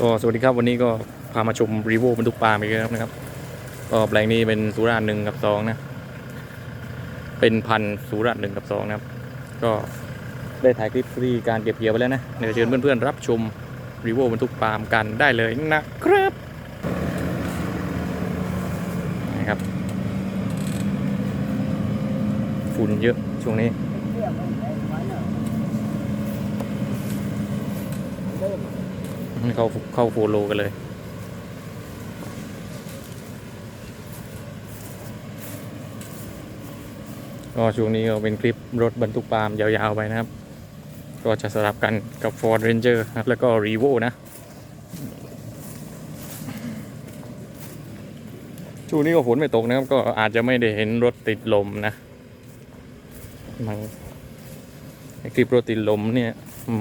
ก็สวัสดีครับวันนี้ก็พามาชมรีโวบรรทุกปลาอีกแล้วนะครับ ก็แปลงนี้เป็นสุราหนึ่งกับสองนะ เป็นพันสุราหนึ่งกับสองนะครับ ก็ได้ถ่ายคลิปที่การเก็บเกี่ยวไปแล้วนะเดี๋ยวเชิญเพื่อนๆรับชมรีโวบรรทุกปลามกันได้เลยนะครับนะครับฝุ่นเยอะช่วงนี้ เข้าเข้าโฟโลกันเลยก็ช่วงนี้ก็เป็นคลิปรถบรรทุกปาล์มยาวๆไปนะครับ ก็จะสลับกันกับ Ford Ranger นะครับ แล้วก็ Revo นะช่วงนี้ก็ฝนไม่ตกนะครับ ก็อาจจะไม่ได้เห็นรถติดลมนะมันคลิปรถติดลมเนี่ย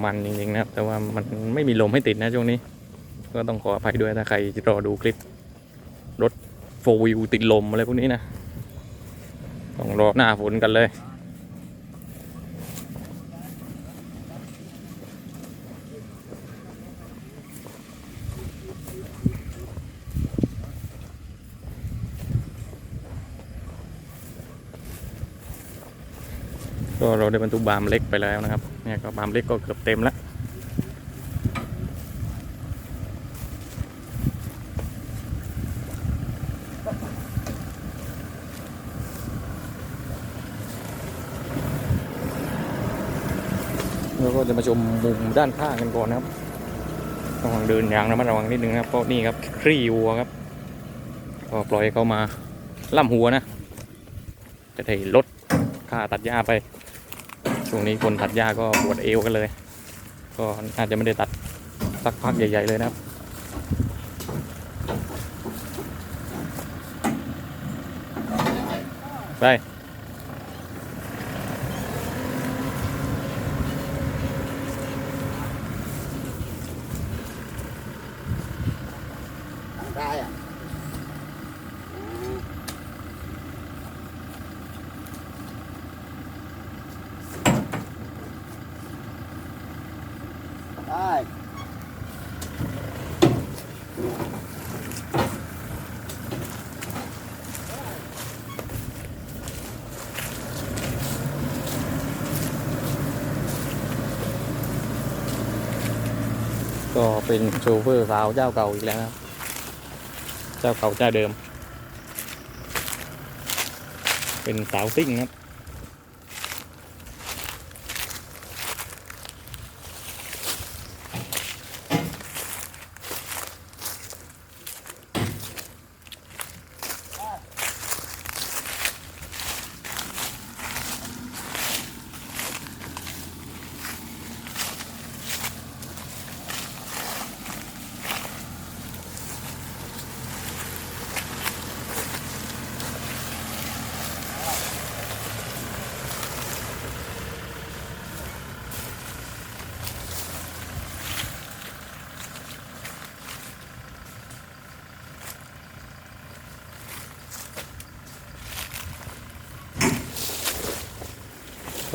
มันจริงๆนะครับ แต่ว่ามันไม่มีลมให้ติดนะช่วงนี้ ก็ต้องขออภัยด้วยถ้าใครรอดูคลิป รถโฟวิวติดลมอะไรพวกนี้นะ ต้องรอหน้าฝนกันเลย เราได้บรรทุกบามเล็กไปแล้วนะครับ เนี่ยก็บามเล็กก็เกือบเต็มแล้วแล้วก็จะมาชมมุมด้านข้างกันก่อนนะครับระวังเดินอย่างระมัดระวังนิดนึงนะครับเพราะนี่ครับครี่วัวครับก็ปล่อยเขามาล่ำหัวนะ จะได้ลดค่าตัดหญ้าไป ช่วงนี้คนตัดหญ้าก็ปวดเอวกันเลย ก็อาจจะไม่ได้ตัดสักพักใหญ่ ๆ เลยนะครับไป เป็นโชเฟอร์สาวเจ้าเก่าอีกแล้วนะครับ เจ้าเก่าเจ้าเดิม เป็นสาวซิ่งนะครับ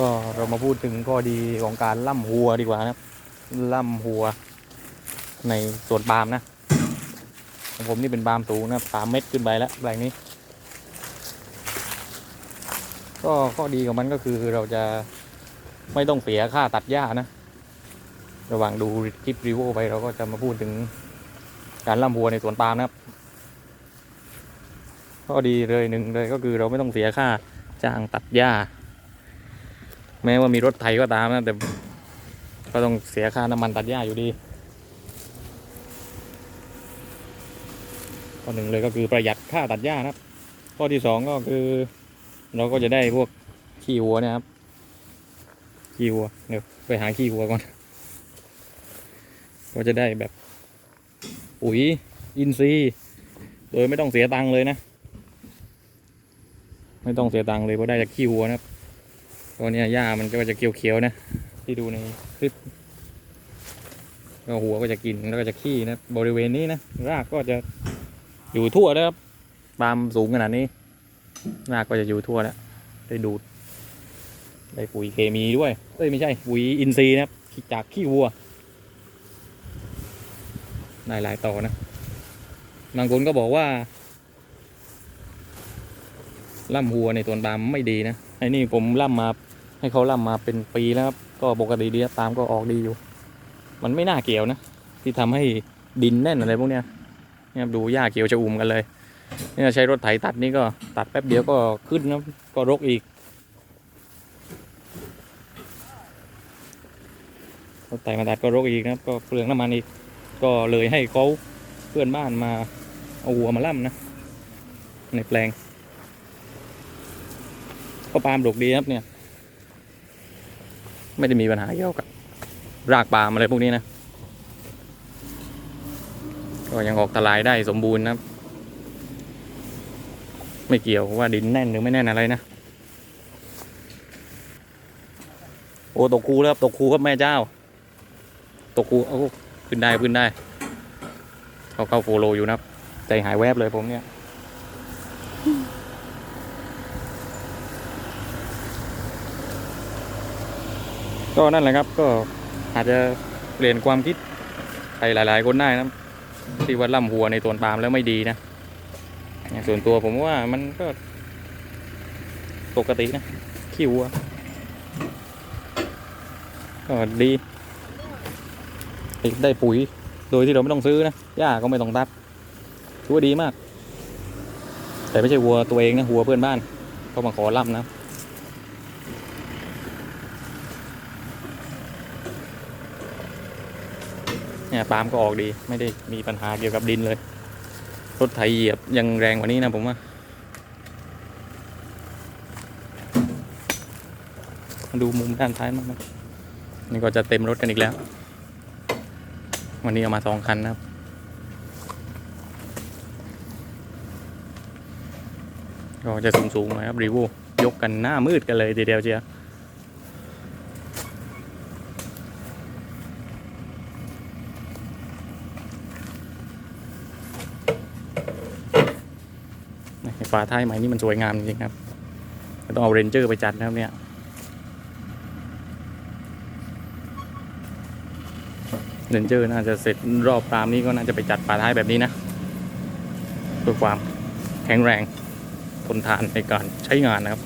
ก็ เรามาพูดถึงข้อดีของการล่ำหัวดีกว่านะครับ ล่ำหัว ในสวนปาล์มนะของผมนี่เป็นปาล์มสูงนะสามเมตรขึ้นไปแล้วแปลงนี้ ก็ข้อดีของมันก็คือเราจะไม่ต้องเสียค่าตัดหญ้านะ ระหว่างดูคลิปรีวิวไปเราก็จะมาพูดถึงการล่ำหัวในสวนปาล์มนะครับข้อดีเลยหนึ่งเลยก็คือเราไม่ต้องเสียค่าจ้างตัดหญ้า แม้ว่ามีรถไถก็ตามนะแต่ก็ต้องเสียค่าน้ำมันตัดหญ้าอยู่ดีข้อหนึ่งเลยก็คือประหยัดค่าตัดหญ้านะครับ ข้อที่สองก็คือ เราก็จะได้พวกขี้วัวนะครับขี้วัวเดี๋ยวไปหาขี้วัวก่อนก็จะได้แบบปุ๋ยอินทรีย์โดยไม่ต้องเสียตังค์เลยนะ ไม่ต้องเสียตังค์เลยเพราะได้จากขี้วัวนะครับ ตอนนี้หญ้ามันก็จะเขียวๆนะ ที่ดูในคลิปก็หัวก็จะกินแล้วก็จะขี้นะบริเวณนี้นะรากก็จะอยู่ทั่วนะครับปาล์มสูงขนาดนี้ รากก็จะอยู่ทั่วแล้วได้ดูดได้ปุ๋ยเคมีด้วยเอ้ยไม่ใช่ปุ๋ยอินทรีย์นะครับจากขี้วัวได้หลายต่อนะบางคนก็บอกว่าล่ำหัวในตัวนปาล์มไม่ดีนะไอ้นี่ผมล่ำมา ให้เขาล่ำมาเป็นปีแล้วครับก็ปกติดีครับปามก็ออกดีอยู่ มันไม่น่าเกี่ยวนะ ที่ทำให้ดินแน่นอะไรพวกเนี้ยเนี่ยครับดูหญ้าเกี่ยวจะอุ่มกันเลยเนี่ยใช้รถไถตัดนี่ก็ตัดแป๊บเดียวก็ขึ้นนะก็รกอีกรถไถมาตัดก็รกอีกนะก็เปลืองน้ำมันอีกก็เลยให้เขาเพื่อนบ้านมาเอาวัวมาล่ำนะ ในแปลงก็ปาล์มดกดีครับเนี่ย ไม่ได้มีปัญหาเกี่ยวกับรากปาล์มอะไรพวกนี้นะ ก็ยังออกทลายได้สมบูรณ์นะไม่เกี่ยวว่าดินแน่นหรือไม่แน่นอะไรนะ โอ้ตกคูแล้วครับตกคูครับแม่เจ้า ตกคูโอ้ขึ้นได้ขึ้นได้ เขาเข้าโฟโลอยู่นะ ใจหายแวบเลยผมเนี่ย ก็นั่นแหละครับก็อาจจะเปลี่ยนความคิดใครหลาย ๆ คนได้นะที่ว่าล่ำหัวในตัวนปาล์มแล้วไม่ดีนะส่วนตัวผมว่ามันก็ปกตินะขี้วัวก็ดีได้ปุ๋ยโดยที่เราไม่ต้องซื้อนะหญ้าก็ไม่ต้องตัดถือว่าดีมาก แต่ไม่ใช่วัวตัวเองนะวัวเพื่อนบ้านเขามาขอล่ำนะ เนี่ยปาล์มก็ออกดีไม่ได้มีปัญหาเกี่ยวกับดินเลย รถไถเหยียบยังแรงกว่านี้นะผมว่ามาดูมุมด้านท้ายมากๆนี่ก็จะเต็มรถกันอีกแล้ว วันนี้เอามาสองคันนะครับ ก็จะสูงๆหน่อยครับรีวิวยกกันหน้ามืดกันเลยทีเดียวเชียว ฝาท้ายใหม่นี่มันสวยงามจริงๆครับต้องเอาเรนเจอร์ไปจัดนะครับเนี่ยเรนเจอร์น่าจะเสร็จรอบตามนี้ก็น่าจะไปจัดฝาท้ายแบบนี้นะเพื่อความแข็งแรงทนทานในการใช้งานนะครับ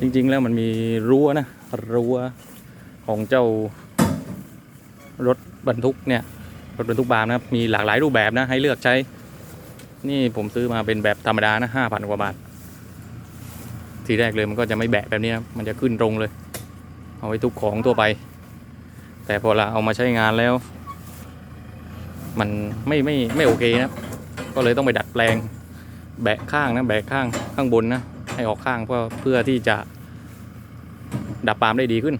จริงๆแล้วมันมีรั้วนะรั้วของเจ้ารถบรรทุกเนี่ยรถบรรทุกบามนะครับมีหลากหลายรูปแบบนะให้เลือกใช้ นี่ผมซื้อมาเป็นแบบธรรมดานะห้าพันกว่าบาท ทีแรกเลยมันก็จะไม่แบะแบบนี้นะมันจะขึ้นตรงเลย เอาไว้ทุกของทั่วไป แต่พอเราเอามาใช้งานแล้ว มันไม่ไม่ไม่โอเคนะก็เลยต้องไปดัดแปลงแบะข้างนะแบะข้างข้างบนนะให้ออกข้างเพื่อเพื่อที่จะดับปาล์มได้ดีขึ้น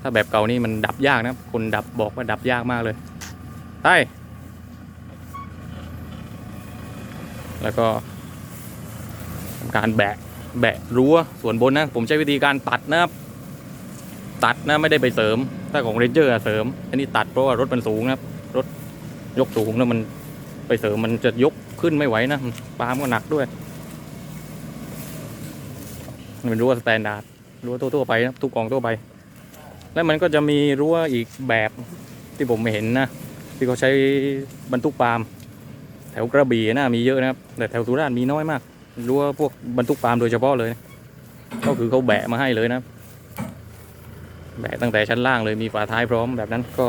ถ้าแบบเก่านี่มันดับยากนะคนดับบอกว่าดับยากมากเลยใช่ แล้วก็ทำการแบะแบะรั้วส่วนบนนะ ผมใช้วิธีการตัดนะครับ ตัดนะไม่ได้ไปเสริม ถ้าของเรนเจอร์เสริม อันนี้ตัดเพราะว่ารถมันสูงนะครับ รถยกสูงแล้วมันไปเสริมมันจะยกขึ้นไม่ไหวนะปามก็หนักด้วยมันเป็นรั้วสแตนดาร์ดรั้วทั่วๆไปนะทุกกองทั่วไป แล้วมันก็จะมีรั้วอีกแบบที่ผมไม่เห็นนะ ที่เขาใช้บรรทุกปาล์ม แถวกระบี่นะมีเยอะนะครับ แต่แถวสุราษฎร์มีน้อยมากรั้วพวกบรรทุกปาล์มโดยเฉพาะเลย ก็คือเขาแบะมาให้เลยนะ แบะตั้งแต่ชั้นล่างเลยมีฝาท้ายพร้อมแบบนั้นก็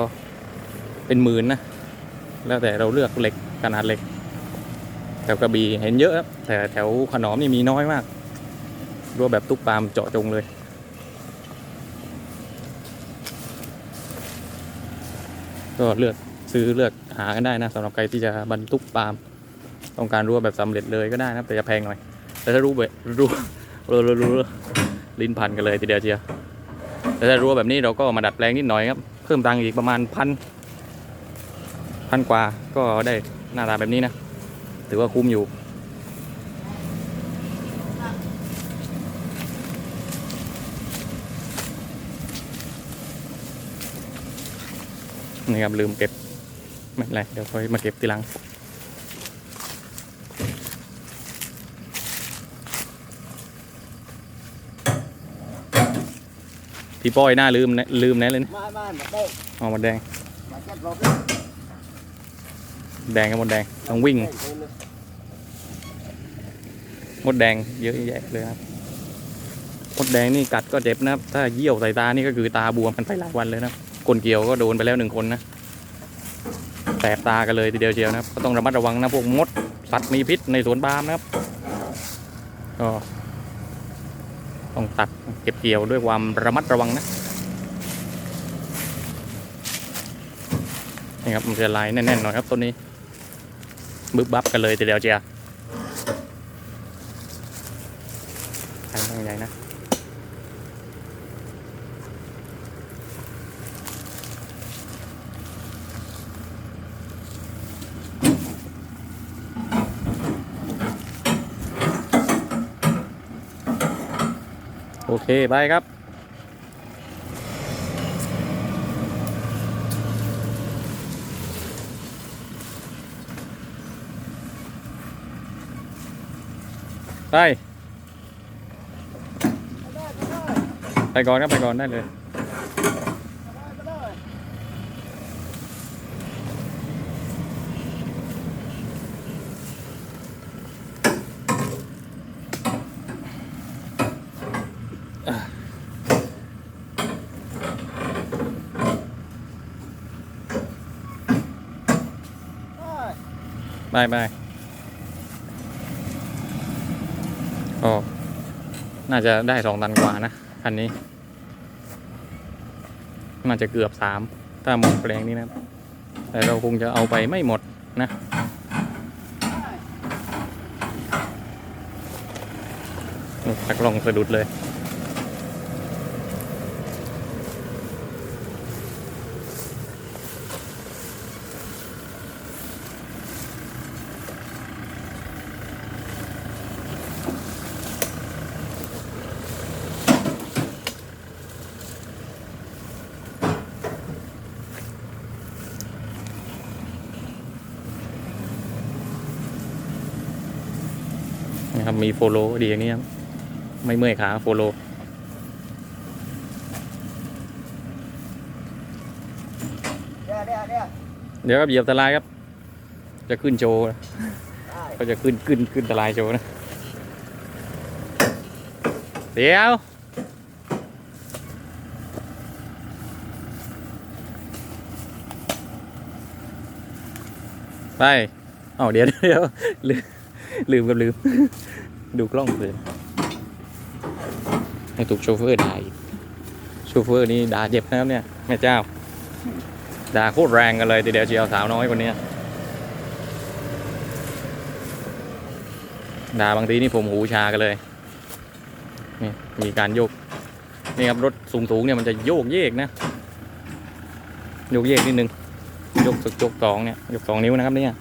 เป็นหมื่นนะ แล้วแต่เราเลือกเหล็กขนาดเหล็ก แถวกระบี่เห็นเยอะครับแต่แถวขนอมนี่มีน้อยมากรั้วแบบตุกปาล์มเจาะจงเลยก็เลือกซื้อเลือก หากันได้นะสำหรับใครที่จะบรรทุกปาล์มต้องการรั้วแบบสำเร็จเลยก็ได้นะแต่จะแพงหน่อยแต่ถ้ารู้แบบรู้รู้รู้รู้ลิ้นพันกันเลยทีเดียวเชียวแต่ถ้ารั้วแบบนี้เราก็มาดัดแปลงนิดหน่อยครับเพิ่มตังค์อีกประมาณพันพันกว่าก็ได้หน้าตาแบบนี้นะถือว่าคุ้มอยู่นี่ครับลืมเก็บ ไม่เป็นไรเดี๋ยวค่อยมาเก็บทีหลังพี่ป้อยหน้าลืมนะลืมแน่เลยนะมามามาได้เอาหมดแดงมาแก้รอบเลยแดงกับหมดแดงต้องวิ่งได้เลยมดแดงเยอะแยะเลยครับมดแดงนี่กัดก็เจ็บนะครับ ถ้าเยี่ยวใส่ตานี่ก็คือตาบวมกันไปหลายวันเลยนะครับคนเกี่ยวก็โดนไปแล้วหนึ่งคนนะแสบตากันเลยทีเดียวเชียวนะครับก็ต้องระมัดระวังนะพวกมดสัตว์มีพิษในสวนปาล์มนะครับก็ต้องตัดเก็บเกี่ยวด้วยความระมัดระวังนะนี่ครับมันจะลายแน่นๆหน่อยครับต้นนี้บึบบับกันเลยทีเดียวเชียว ทางต้องใหญ่นะ โอ เคไปครับ ไป ไปก่อนครับ ไปก่อนได้เลย ได้ไปไปก็น่าจะได้สองตันกว่านะ คันนี้ น่าจะเกือบสามถ้าหมดแปลงนี้นะ แต่เราคงจะเอาไปไม่หมดนะตักลองสะดุดเลย มีโฟโลดีอย่างนี้ครับ ไม่เมื่อยขาโฟโลเดี๋ยวเดี๋ยวเดี๋ยวเดี๋ยวครับเหยียบตะลายครับ จะขึ้นโชว์นะได้ก็จะขึ้นขึ้นขึ้นตะลายโชว์นะ เดี๋ยวไป เอ้าเดี๋ยวเดี๋ยวลืมลืมกับลืม ดูกล้องเลยให้ถูกโชเฟอร์ด่าอีกโชเฟอร์นี่ด่าเจ็บนะครับเนี่ยแม่เจ้าด่าโคตรแรงกันเลยทีเดียวเชียวสาวน้อยคนนี้ด่าบางทีนี่ผมหูชากันเลยนี่มีการโยกนี่ครับรถสูงๆเนี่ยมันจะโยกเยกนะโยกเยกนิดนึงยกสุดยกสองเนี่ยยกสองนิ้วนะครับเนี่ย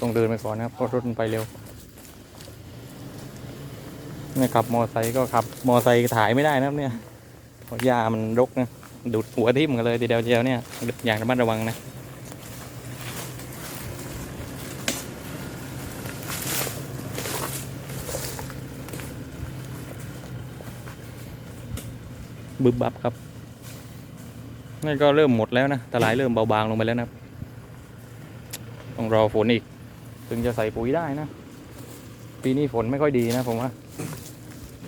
ต้องเดินไปก่อนนะครับเพราะรถมันไปเร็วเนี่ยขับมอไซค์ก็ขับมอไซค์ถ่ายไม่ได้นะครับเนี่ยเพราะหญ้ามันรกนะดูดหัวทิ่มกันเลยทีเดียวเดียวเนี่ยอย่างระมัดระวังนะบึบบับครับนี่ก็เริ่มหมดแล้วนะตะไลเริ่มเบาบางลงไปแล้วนะครับต้องรอฝนอีก ถึงจะใส่ปุ๋ยได้นะ ปีนี้ฝนไม่ค่อยดีนะผมว่า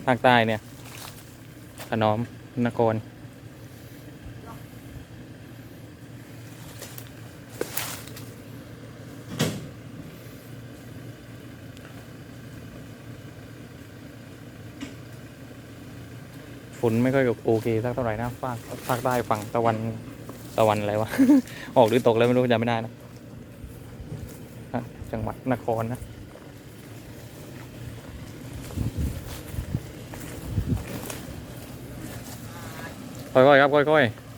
ภาคใต้เนี่ยขนอมนครฝนไม่ค่อยโอเคสักเท่าไหร่นะภาคภาคใต้ฝั่งตะวันตะวันอะไรวะ ออกหรือตกแล้วไม่รู้จำไม่ได้นะ จังหวัดนครนะค่อยๆครับค่อยๆ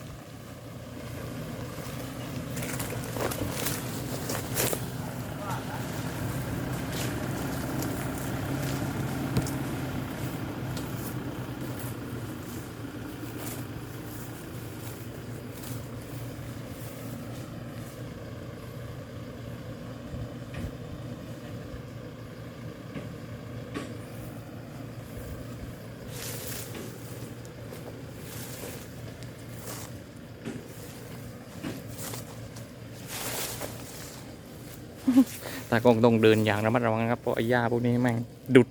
ตากล้องต้องเดินอย่างระมัดระวังครับเพราะไอ้หญ้าพวกนี้แม่งดุด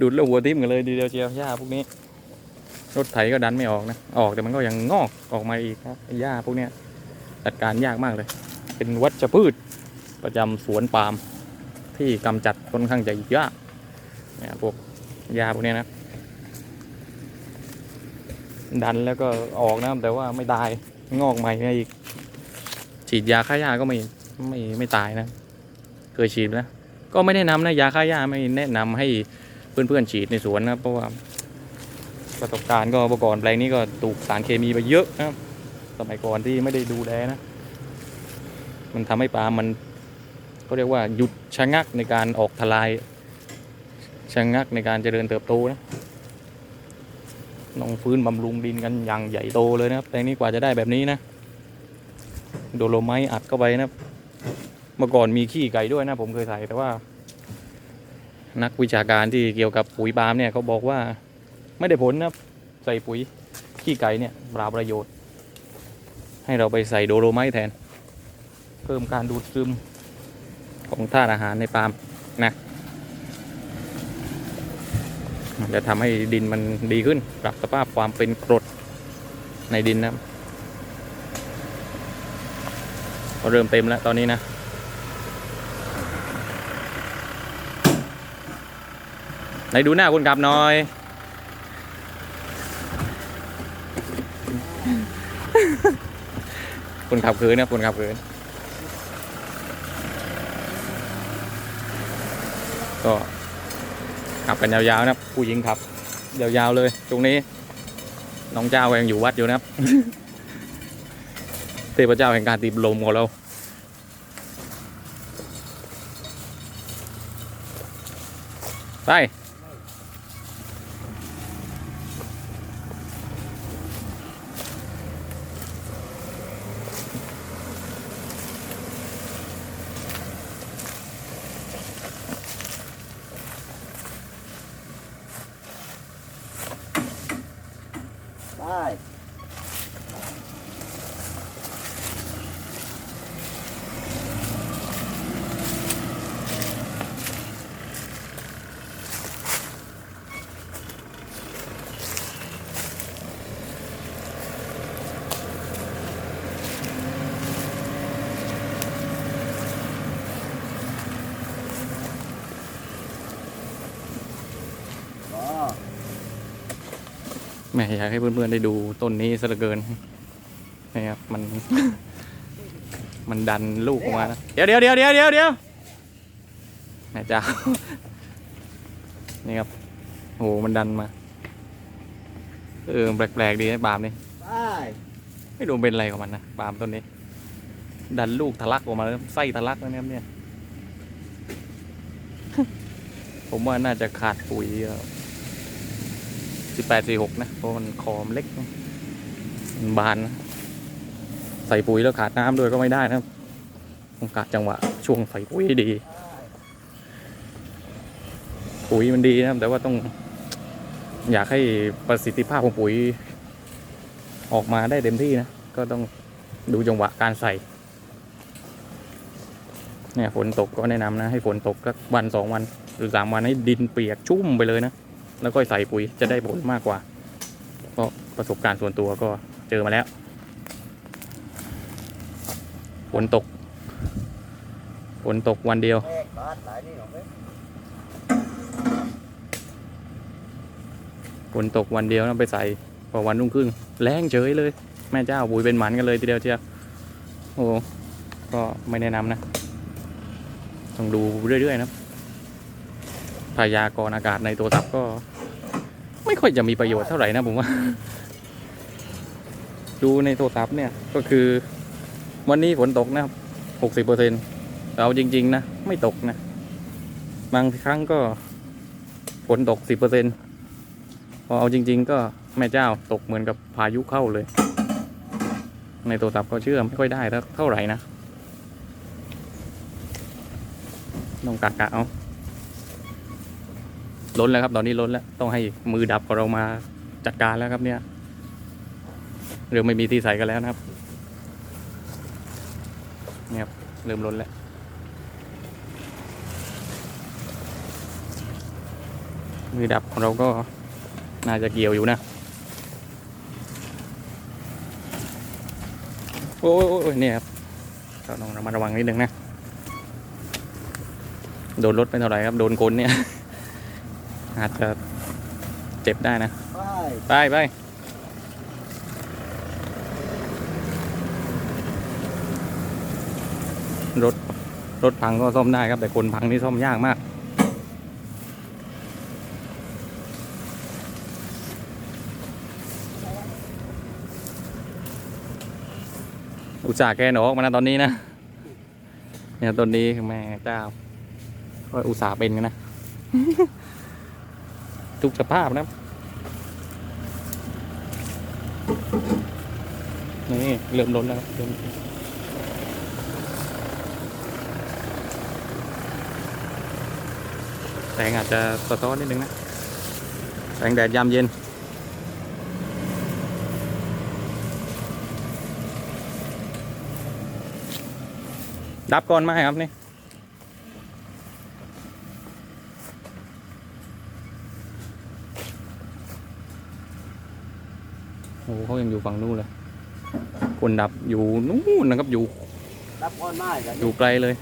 ดุดแล้วหัวทิ่มกันเลยดีเดียวเชียวหญ้าพวกนี้ รถไถก็ดันไม่ออกนะ ออกแต่มันก็ยังงอกออกมาอีกครับไอ้หญ้าพวกเนี้ยจัดการยากมากเลย เป็นวัชพืชประจำสวนปาล์มที่กำจัดค่อนข้างจะยากเนี่ยพวกหญ้าพวกนี้นะ ดันแล้วก็ออกนะแต่ว่าไม่ตายงอกใหม่มาอีก ฉีดยาฆ่าหญ้าก็ไม่ไม่ไม่ตายนะ เคยฉีดนะก็ไม่แนะนำนะยาฆ่าหญ้าไม่แนะนำให้เพื่อนๆฉีดในสวนนะเพราะว่าประสบการณ์ก็เมื่อก่อนแปลงนี้ก็ถูกสารเคมีไปเยอะนะครับสมัยก่อนที่ไม่ได้ดูแลนะ มันทำให้ปลามันก็เรียกว่าหยุดชะงักในการออกทลายชะงักในการเจริญเติบโตนะต้องฟื้นบำรุงดินกันอย่างใหญ่โตเลยนะครับแปลงนี้กว่าจะได้แบบนี้นะ โดโลไม้อัดเข้าไปนะ เมื่อก่อนมีขี้ไก่ด้วยนะ ผมเคยใส่แต่ว่า นักวิชาการที่เกี่ยวกับปุ๋ยปาล์มเนี่ยเขาบอกว่าไม่ได้ผลนะใส่ปุ๋ยขี้ไก่เนี่ยปราประโยชน์ ให้เราไปใส่โดโลไม้แทน เพิ่มการดูดซึมของธาตุอาหารในปาล์มนะมันจะทำให้ดินมันดีขึ้น ปรับสภาพความเป็นกรดในดินนะครับก็เริ่มเต็มแล้วตอนนี้นะ ไหนดูหน้าคนขับหน่อย คนขับเขินนะคนขับเขินก็ขับกันยาวๆนะผู้หญิงขับ ยาวๆเลย ตรงนี้ น้องเจ้าก็ยังอยู่วัดอยู่นะครับเทพเจ้าแห่งการตีลมของเราไป อ๋อ แห ม่อยากให้เพื่อนๆได้ดูต้นนี้ซะเหลือเกินนี่ครับมัน มันดันลูกออกมานะเดี๋ยวเดี๋ยวเดี๋ยวเดี๋ยวเดี๋ยวเดี๋ยวแม่เจ้านี่ครับโหมันดันมา เออแปลกๆดีนะปาล์มนี่ไปไม่รู้เป็นอะไรของมันนะปาล์มต้นนี้ ดันลูกทะลักออกมาแล้วไส้ทะลักแล้วนะครับเนี่ย ผมว่าน่าจะขาดปุ๋ย สิบแปดสี่หกนะเพราะมันคอมเล็กมันบานนะใส่ปุ๋ยแล้วขาดน้ำด้วยก็ไม่ได้นะครับต้องกะจังหวะช่วงใส่ปุ๋ยดี ปุ๋ยมันดีนะครับ แต่ว่าต้อง อยากให้ประสิทธิภาพของปุ๋ย ออกมาได้เต็มที่นะ ก็ต้องดูจังหวะการใส่เนี่ยฝนตกก็แนะนำนะ ให้ฝนตกสักวันสองวัน หรือสามวันให้ดินเปียกชุ่มไปเลยนะ แล้วก็ใส่ปุ๋ยจะได้ผลมากกว่า เพราะประสบการณ์ส่วนตัวก็เจอมาแล้วฝนตกฝนตกวันเดียว ฝนตกวันเดียวนะไปใส่พอวันรุ่งขึ้นแรงเฉยเลย แม่เจ้าบุยเป็นหมันกันเลยทีเดียวเชียวโอ้ก็ไม่แนะนำนะ ต้องดูเรื่อยๆนะครับ พยากรณ์อากาศในตัวทับก็ ไม่ค่อยจะมีประโยชน์เท่าไหร่นะผมว่า ดูในโทรศัพท์เนี่ยก็คือ วันนี้ฝนตกนะครับหกสิบเปอร์เซ็นต์เอาจริง ๆ นะ ไม่ตกนะ บางครั้งก็ฝนตกสิบเปอร์เซ็นต์พอเอาจริง ๆ ก็แม่เจ้าตกเหมือนกับพายุเข้าเลย ในโทรศัพท์ก็เชื่อไม่ค่อยได้เท่าไหร่นะต้องกะกะเอา ล้นแล้วครับ ตอนนี้ล้นแล้ว ต้องให้มือดับของเรามาจัดการแล้วครับเนี่ยเริ่มไม่มีที่ใส่กันแล้วนะครับเนี่ยครับเริ่มล้นแล้วมือดับของเราก็น่าจะเกี่ยวอยู่นะ โอ้ยอยโอ้ยเนี่ยครับต้องระมัดระวังนิดนึงนะ โดนรถไม่เท่าไหร่ครับ โดนคนเนี่ย อาจจะเจ็บได้นะไปไปไปรถ รถพังก็ซ่อมได้ครับ แต่คนพังนี่ซ่อมยากมาก อุตส่าห์แกหนออกมานะตอนนี้นะ เนี่ยต้นนี้แม่เจ้าก็อุตส่าห์เป็นกันนะ ทุกสภาพนะนี่เริ่มล้นแล้วเริ่มแสงอาจจะสะท้อนนิดนึงนะ แสงแดดยามเย็น ดับก่อนไหมครับนี่ อ้โหเขายังอยู่ฝั่งนู้นเลย คนดับอยู่นู่นนะครับอยู่รับก้อนไม้กันอยู่ไกลเลย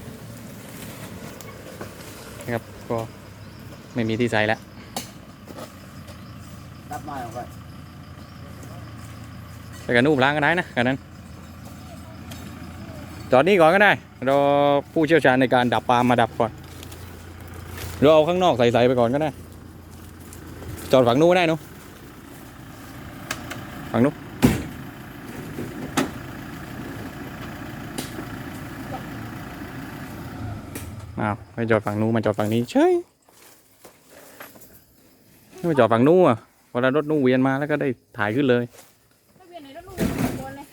นะครับก็ไม่มีที่ใส่แล้วรับไม้ออกไปไปกันนู่นล้างก็ได้นะกันนั้นจอดนี่ก่อนก็ได้รอผู้เชี่ยวชาญในการดับปาล์มมาดับก่อนหรือเอาข้างนอกใส่ๆไปก่อนก็ได้จอดฝั่งนู้นก็ได้หนูฝั่งนู้น อ้าวไปจอดฝั่งนู้นมาจอดฝั่งนี้เฉยไม่ไปจอดฝั่งนู้นอะเวลารถนู้นเวียนมาแล้วก็ได้ถ่ายขึ้นเลยเวียนไหนรถลูกเป็นเลย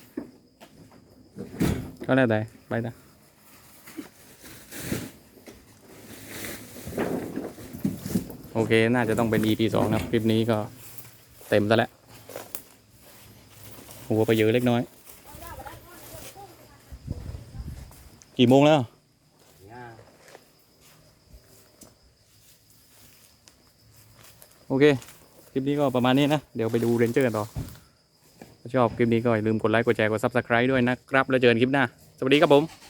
ก็ได้แต่ไปนะโอเค น่าจะต้องเป็น EP สองนะครับคลิปนี้ก็เต็มซะแล้ว หัวไปเยอะเล็กน้อย กี่โมงแล้ว เนี่ย โอเค คลิปนี้ก็ประมาณนี้นะ เดี๋ยวไปดูเรนเจอร์กันต่อถ้าชอบคลิปนี้ก็อย่าลืมกดไลค์ กดแชร์ กดซับสไคร b e ด้วยนะครับ แล้วเจอกันคลิปหน้า สวัสดีครับผม